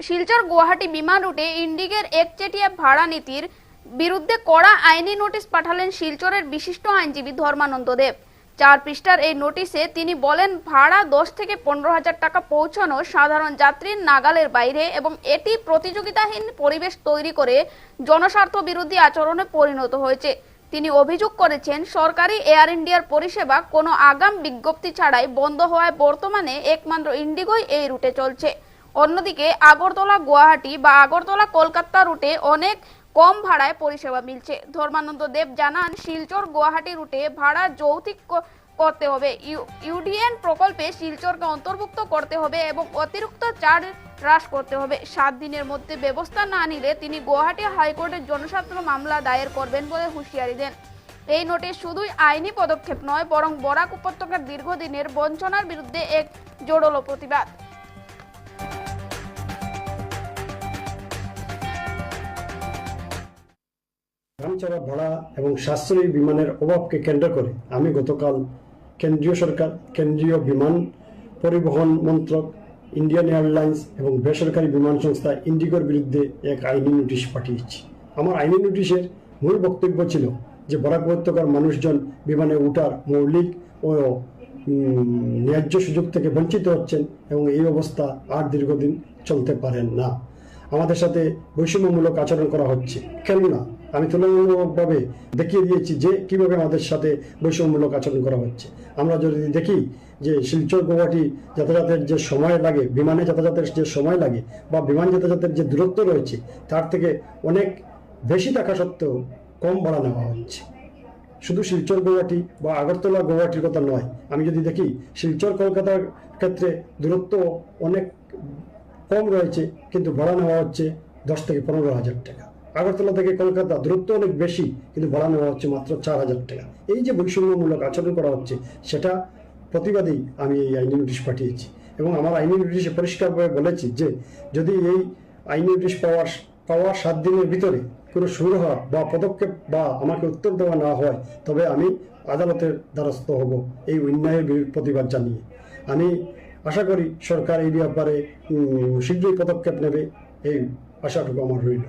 শিলচর গুয়াহাটি বিমান রুটে ইন্ডিগের একচেটিয়া ভাড়া নীতির বিরুদ্ধে কড়া আইনি নোটিশ পাঠালেন শিলচরের বিশিষ্ট আইনজীবী ধর্মানন্দ দেব। চার পৃষ্ঠার এই নোটিশে তিনি বলেন, ভাড়া দশ থেকে পনেরো হাজার টাকা পৌঁছানো সাধারণ যাত্রীর নাগালের বাইরে এবং এটি প্রতিযোগিতাহীন পরিবেশ তৈরি করে জনস্বার্থ বিরোধী আচরণে পরিণত হয়েছে। তিনি অভিযোগ করেছেন, সরকারি এয়ার ইন্ডিয়ার পরিষেবা কোনো আগাম বিজ্ঞপ্তি ছাড়াই বন্ধ হওয়ায় বর্তমানে একমাত্র ইন্ডিগোই এই রুটে চলছে। অন্যদিকে আগরতলা, গুয়াহাটি বা আগরতলা, কলকাতা রুটে অনেক কম ভাড়ায় পরিষেবা মিলছে। ধর্মানন্দ দেব জানান, শিলচর গুয়াহাটি রুটে ভাড়া যৌতিক ক- করতে হবে। ইউ- ইউডিএন প্রকল্পে শিলচরকে অন্তর্ভুক্ত করতে হবে এবং অতিরিক্ত চার্জ হ্রাস করতে হবে। সাত দিনের মধ্যে ব্যবস্থা না নিলে তিনি গুয়াহাটি হাইকোর্টের জনস্বার্থ মামলা দায়ের করবেন বলে হুঁশিয়ারি দেন। এই নোটে শুধুই আইনি পদক্ষেপ নয়, বরং বরাক উপত্যকার দীর্ঘদিনের বঞ্চনার বিরুদ্ধে এক জোরালো প্রতিবাদ। দামচড়া ভাড়া এবং সাশ্রয়ী বিমানের অভাবকে কেন্দ্র করে আমি গতকাল কেন্দ্রীয় সরকার, কেন্দ্রীয় বিমান পরিবহন মন্ত্রক, ইন্ডিয়ান এয়ারলাইন্স এবং বেসরকারি বিমান সংস্থা ইন্ডিগোর বিরুদ্ধে এক আইনি নোটিশ পাঠিয়েছি। আমার আইনি নোটিশের মূল বক্তব্য ছিল যে বরাক উপত্যকার মানুষজন বিমানে ওঠার মৌলিক ও ন্যায্য সুযোগ থেকে বঞ্চিত হচ্ছেন এবং এই অবস্থা আর দীর্ঘদিন চলতে পারেন না। আমাদের সাথে বৈষম্যমূলক আচরণ করা হচ্ছে। কেননা আমি তুলনামূলকভাবে দেখিয়ে দিয়েছি যে কীভাবে আমাদের সাথে বৈষম্যমূলক আচরণ করা হচ্ছে। আমরা যদি দেখি যে শিলচর গুয়াহাটি যাতায়াতের যে সময় লাগে, বিমানে যাতায়াতের যে সময় লাগে বা বিমান যাতায়াতের যে দূরত্ব রয়েছে, তার থেকে অনেক বেশি টাকা সত্ত্বেও কম ভাড়া নেওয়া হচ্ছে। শুধু শিলচর গুয়াহাটি বা আগরতলা গুয়াহাটির কথা নয়, আমি যদি দেখি শিলচর কলকাতার ক্ষেত্রে দূরত্ব অনেক কম রয়েছে, কিন্তু ভাড়া নেওয়া হচ্ছে দশ থেকে পনেরো হাজার টাকা। আগরতলা থেকে কলকাতা দূরত্ব অনেক বেশি, কিন্তু ভাড়া নেওয়া হচ্ছে মাত্র চার হাজার টাকা। এই যে বৈষম্যমূলক আচরণ করা হচ্ছে, সেটা প্রতিবাদেই আমি এই আইনি নোটিশ পাঠিয়েছি। এবং আমার আইনি নোটিশে পরিষ্কারভাবে বলেছি যে, যদি এই আইনি নোটিশ পাওয়ার পাওয়ার সাত দিনের ভিতরে কোনো সুরাহা বা পদক্ষেপ বা আমাকে উত্তর দেওয়া না হয়, তবে আমি আদালতের দ্বারস্থ হব। এই অন্যায়ের প্রতিবাদ জানিয়ে। আমি আশা করি সরকার এই ব্যাপারে শীঘ্রই পদক্ষেপ নেবে এই আশাটুকু আমার রইল।